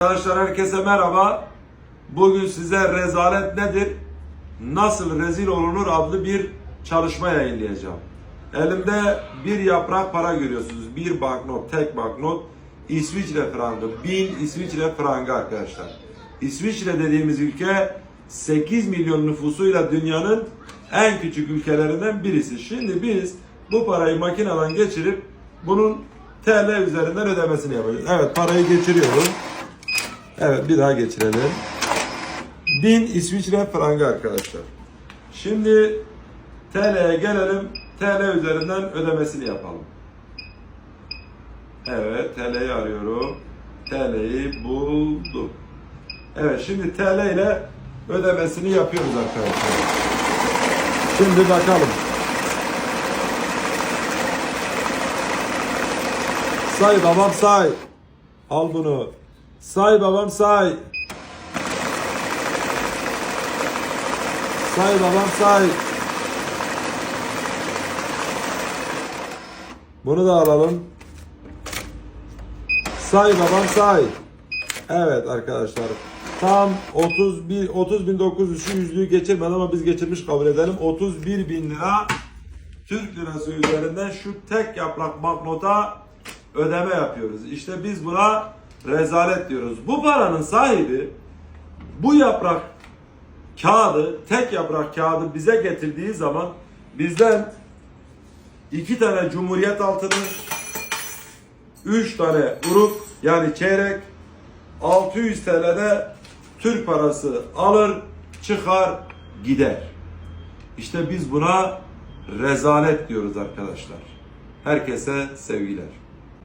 Arkadaşlar herkese merhaba. Bugün size rezalet nedir? Nasıl rezil olunur adlı bir çalışma yayınlayacağım. Elimde bir yaprak para görüyorsunuz. Bir banknot, tek banknot. İsviçre frangı. 1000 İsviçre frangı arkadaşlar. İsviçre dediğimiz ülke 8 milyon nüfusuyla dünyanın en küçük ülkelerinden birisi. Şimdi biz bu parayı makineden geçirip bunun TL üzerinden ödemesini yapacağız. Evet parayı geçiriyorum. Evet bir daha geçirelim. 1000 İsviçre frangı arkadaşlar. Şimdi TL'ye gelelim. TL üzerinden ödemesini yapalım. Evet TL'yi arıyorum. TL'yi buldum. Evet şimdi TL ile ödemesini yapıyoruz arkadaşlar. Şimdi bakalım. Say babam say. Al bunu. Say babam say. Say babam say. Bunu da alalım. Say babam say. Evet arkadaşlar. Tam 31 30.900 şu yüzlüğü geçirmedi ama biz geçirmiş kabul edelim. 31 bin lira Türk lirası üzerinden şu tek yaprak banknota ödeme yapıyoruz. İşte biz buna rezalet diyoruz. Bu paranın sahibi bu yaprak kağıdı, tek yaprak kağıdı bize getirdiği zaman bizden iki tane cumhuriyet altını, üç tane uruk yani çeyrek, 600 TL'de Türk parası alır, çıkar, gider. İşte biz buna rezalet diyoruz arkadaşlar. Herkese sevgiler.